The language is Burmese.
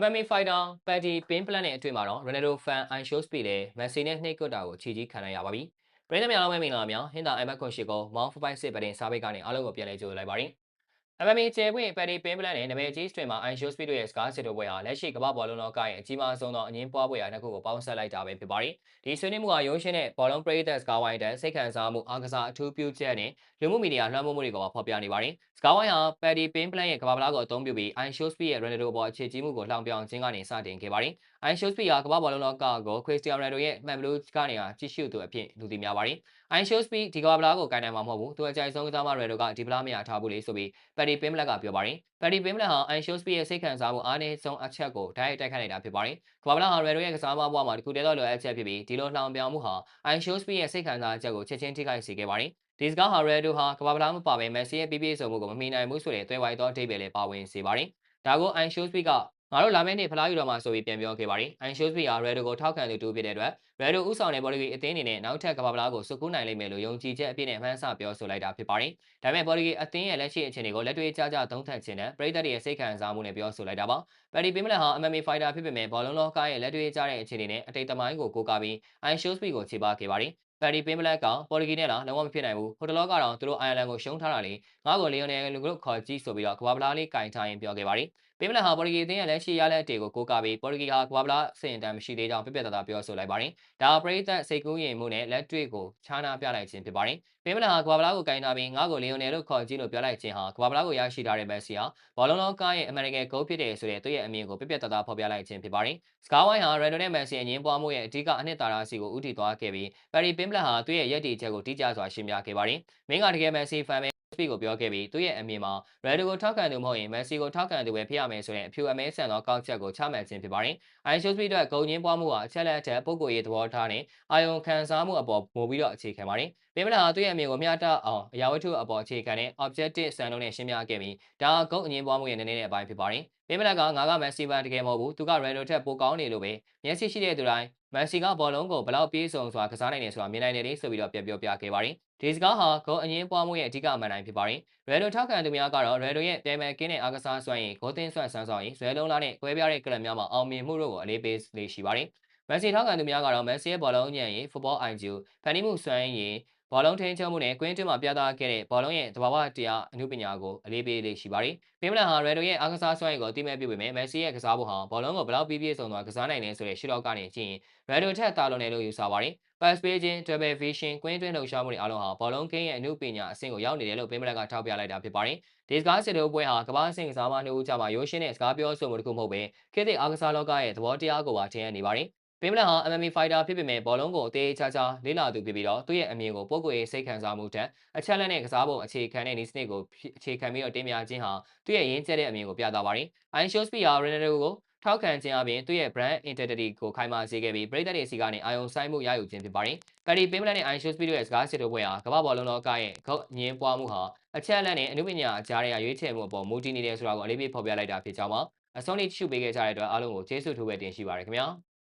MMA Fighter Paddy Pimblett နဲ့အတွေ့မှာတော့ Ronaldo fan Anshul Speed လည်း Messi နဲ့နှိပ်ကွက်တာကိုခြေကြီးခံလိုက်ရပါပြီ။ပြည်သူများအားလုံးပဲမင်္ဂလာပါများ။ဟင်တာ iMac ခွန်ရှိကို Mount Fight စစ်ပတင်စားပိတ်ကနေအားလုံးကိုပြန်လည်ကြိုဆိုလိုက်ပါရစေ။ MMA ကျဲပွင့် Paddy Pimblett နဲ့နမဲကြီး stream မှာ Anshul Speed တို့ရဲ့စကားစစ်တို့ပွဲဟာလက်ရှိကမ္ဘာဘောလုံးလောကရဲ့အကြီးမားဆုံးသောအငင်းပွားပွဲရာနှစ်ခုကိုပေါင်းစပ်လိုက်တာပဲဖြစ်ပါတယ်။ဒီဆွေးနွေးမှုဟာရိုးရှင်းတဲ့ဘောလုံးပရိသတ်စကားဝိုင်းတဲ့စိတ်ခံစားမှုအားကစားအထူးပြုချက်နဲ့လူမှုမီဒီယာလွှမ်းမိုးမှုတွေကိုဖော်ပြနေပါတယ်။စကားဝိုင်းဟာ Paddy Pimblett ရဲ့ကမ္ဘာပလားကိုအသုံးပြုပြီး Anshul Speed ရဲ့ Ronaldo ပေါ်အခြေကြီးမှုကိုလှောင်ပြောင်ခြင်းကနေစတင်ခဲ့ပါတယ်။ Anshul Speed ဟာကမ္ဘာဘောလုံးလောကကို Cristiano Ronaldo ရဲ့မှန်ဘလူးကနေကြည့်ရှုသူအဖြစ်လူသိများပါတယ်။ Anshul Speed ဒီကမ္ဘာပလားကိုကိုင်နိုင်မှာမဟုတ်ဘူး။သူအကြိုက်ဆုံးကစားမ Ronaldo ကဒီပလားမရထားဘူးလေဆိုပြီး Paddy Pimblett ကပြောပါတယ်။ Paddy Pimblett ဟာ Anshul Speed ရဲ့စိတ်ခံစားမှုအားနည်းဆုံးအချက်ကိုဓာတ်ရိုက်တိုက်ခိုက်လိုက်တာဖြစ်ပါတယ်။ကမ္ဘာပလားဟာ Ronaldo ရဲ့ကစားမဘဝမှာတခုတည်းသောလိုအပ်ချက်ဖြစ်ပြီးဒီလိုလှောင်ပြောင်မှုဟာ Anshul Speed ရဲ့စိတ်ခံစားချက်ကိုချက်ချင်းထိခိုက်စေခဲ့ပါတယ်။ဒီစကားဟာ Ronaldo ဟာကမ္ဘာပလားမပါဘဲ Messi ရဲ့ပြည့်ပြည့်စုံမှုကိုမမီနိုင်ဘူးဆိုတဲ့သွဲဝိုင်းသောအဓိပ္ပာယ်လည်းပါဝင်စေပါတယ်။ဒါကို Anshul Speed က ငါတို့လာမယ့်နေ့ဖလားယူတော့မှာဆိုပြီးပြန်ပြောခဲ့ပါတယ်။ Anshul Speed ဟာ Ronaldo ကိုထောက်ခံသူတူဖြစ်တဲ့အတွက် Ronaldo ဥဆောင်တဲ့ပေါ်တူဂီအသင်းအနေနဲ့နောက်ထပ်ကမ္ဘာပလားကိုစုကူးနိုင်လိမ့်မယ်လို့ယုံကြည်ချက်အပြည့်နဲ့မှန်းဆပြောဆိုလိုက်တာဖြစ်ပါတယ်။ဒါပေမဲ့ပေါ်တူဂီအသင်းရဲ့လက်ရှိအခြေအနေကိုလက်တွေ့ကျကျသုံးသပ်ခြင်းနဲ့ပြည်သက်တွေရဲ့စိတ်ခံစားမှုနဲ့ပြောဆိုလိုက်တာပါ။ Paddy Pimblett ဟာ MMA fighter ဖြစ်ပေမဲ့ဘောလုံးလောကရဲ့လက်တွေ့ကျတဲ့အခြေအနေနဲ့အတိတ်သမိုင်းကိုကိုးကားပြီး Anshul Speed ကိုခြေပါခဲ့ပါတယ်။ Paddy Pimblett ကပေါ်တူဂီနဲ့လားလုံးဝမဖြစ်နိုင်ဘူးဟိုတလောကတော့သူတို့အိုင်ယာလန်ကိုရှုံးထားတာလေငါ့ကိုလီယိုနယ်လူတို့ခေါ်ကြည့်ဆိုပြီးတော့ကမ္ဘာပလားလေးကင်ထားရင်ပြောခဲ့ပါတယ်။ Pimblett ဟာပေါ်တူဂီအသင်းရဲ့လက်ရှိရလဒ်တွေကိုကိုးကားပြီးပေါ်တူဂီဟာကမ္ဘာပလားစင်တန်းမရှိသေးကြောင်းပြပြတသားပြောဆိုလိုက်ပါတယ်။ဒါပရိသတ်စိတ်ကူးယဉ်မှုနဲ့လက်တွေ့ကိုခြားနာပြလိုက်ခြင်းဖြစ်ပါတယ်။ Pimblett ဟာကမ္ဘာပလားကိုကင်ထားပြီးငါ့ကိုလီယိုနယ်လို့ခေါ်ကြည့်လို့ပြောလိုက်ခြင်းဟာကမ္ဘာပလားကိုရရှိထားတဲ့ Messi ဟာဘောလုံးလောကရဲ့အမေရိကန်ဂိုးဖြစ်တယ်ဆိုတဲ့သူ့ရဲ့အမြင်ကိုပြပြတသားဖော်ပြလိုက်ခြင်းဖြစ်ပါတယ်။စကားဝိုင်းဟာ Ronaldo နဲ့ Messi အငင်းပွားမှုရဲ့အဓိကအနှစ်သာရစီကိုဦးတည်သွားခဲ့ပြီး Paddy Pimblett ဟာသူ့ရဲ့ရည်တည်ချက်ကိုတိကျစွာရှင်းပြခဲ့ပါတယ်။မင်းကတကယ် Messi fan ပဲ Speed ကိုပြောခဲ့ပြီးသူ့ရဲ့အမြင်မှာ Ronaldo ကိုထောက်ခံသူမဟုတ်ရင် Messi ကိုထောက်ခံသူပဲဖြစ်ရမယ်ဆိုတဲ့အဖြူအမဲဆန်သောကောက်ချက်ကိုချမှတ်ခြင်းဖြစ်ပါတယ်။ Anshul Speed အတွက်ဂုံညင်းပွားမှုဟာအချက်လက်အထက်ပုံကိုယ်ရေးသဘောထားနဲ့အာယုံခံစားမှုအပေါ်ပိုပြီးတော့အခြေခံပါတယ်။ Pimblett ဟာသူ့ရဲ့အမြင်ကိုမျှတအောင်အရာဝတ္ထုအပေါ်အခြေခံတဲ့ objective စံနှုန်းနဲ့ရှင်းပြခဲ့ပြီးဒါဟာဂုံအငင်းပွားမှုရဲ့နည်းနည်းတဲ့အပိုင်းဖြစ်ပါတယ်။ Pimblett ကငါက Messi fan တကယ်မဟုတ်ဘူးသူက Ronaldo ထက်ပိုကောင်းနေလို့ပဲမျက်စိရှိတဲ့သူတိုင်း Messi ကဘောလုံးကိုဘလောက်ပြေးဆုံစွာကစားနိုင်တယ်ဆိုတာမြင်နိုင်တယ်လေဆိုပြီးတော့ပြန်ပြောပြခဲ့ပါတယ်။ဒီစကားဟာဂုံအငင်းပွားမှုရဲ့အဓိကအမှန်တိုင်းဖြစ်ပါတယ်။ Ronaldo ထောက်ခံသူများကတော့ Ronaldo ရဲ့ပြိုင်မဲ့ကင်းတဲ့အားကစားစွမ်းရည်ဂိုးသွင်းစွမ်းစွမ်းဆောင်ရည်ဇွဲလုံးလားနဲ့ကွဲပြားတဲ့ကလပ်များမှာအောင်မြင်မှုတို့ကိုအလေးပေးလေ့ရှိပါတယ်။ Messi ထောက်ခံသူများကတော့ Messi ရဲ့ဘောလုံးညံ့ရည် football IQ ဖန်တီးမှုစွမ်းရည် ဘောလုံးထိန်းချုပ်မှုနဲ့ကွင်းတွင်းမှာပြသခဲ့တဲ့ဘောလုံးရဲ့သဘာဝတရားအမှုပညာကိုအလေးပေးလေ့ရှိပါတယ်။ Pimblett ဟာ Ronaldo ရဲ့အားကစားစွမ်းရည်ကိုအတိအမဲ့ပြုပေမဲ့ Messi ရဲ့ကစားပုံဟာဘောလုံးကိုဘလောက်ပြည့်ပြည့်စုံစွာကစားနိုင်တယ်ဆိုတဲ့ရှုထောင့်ကနေကြည့်ရင် Ronaldo ထက်သာလွန်တယ်လို့ယူဆပါတယ်။ pass ပေးခြင်း double vision ကွင်းတွင်းလှုပ်ရှားမှုတွေအားလုံးဟာဘောလုံးကင်းရဲ့အမှုပညာအဆင့်ကိုရောက်နေတယ်လို့ Pimblett ကထောက်ပြလိုက်တာဖြစ်ပါတယ်။ဒီစကားစစ်ထိုးပွဲဟာကမ္ဘာအဆင့်ကစားမနှစ်ဦးကြားမှာရိုးရှင်းတဲ့စကားပြောဆိုမှုတစ်ခုမဟုတ်ဘဲခေတ်သစ်အားကစားလောကရဲ့သဘောတရားကိုပါထင်ဟပ်နေပါတယ်။ Pimblett ဟာ MMA fighter ဖြစ်ပေမဲ့ဘောလုံးကိုအသေးချာချာလေ့လာသူဖြစ်ပြီးတော့သူ့ရဲ့အမြင်ကိုပုဂ္ဂိုလ်ရေးစိတ်ခံစားမှုထက်အချက်လက်နဲ့ကစားပုံအခြေခံတဲ့နည်းစနစ်ကိုအခြေခံပြီးတော့တင်ပြခြင်းဟာသူ့ရဲ့ရင်းကျက်တဲ့အမြင်ကိုပြသပါတယ်။ Anshul Speed ဟာ Ronaldo ကိုထောက်ခံခြင်းအပြင်သူ့ရဲ့ brand identity ကိုခိုင်မာစေခဲ့ပြီးပြည်သက်တွေစီကနေအာယုံစိုက်မှုရယူခြင်းဖြစ်ပါတယ်။ Paddy Pimblett နဲ့ Anshul Speed တို့ရဲ့စကားစစ်ထိုးပွဲဟာကမ္ဘာဘောလုံးလောကရဲ့ဂုတ်အငင်းပွားမှုဟာအချက်အလက်နဲ့အမှုပညာကြားထဲကရွေးချယ်မှုအပေါ်မူတည်နေတယ်ဆိုတာကိုအလေးပေးဖော်ပြလိုက်တာဖြစ်ကြောင်းပါအဆုံးထိကြည့်ရှုပေးခဲ့ကြတဲ့အတွက်အားလုံးကိုကျေးဇူးအထူးပဲတင်ရှိပါတယ်ခင်ဗျာ။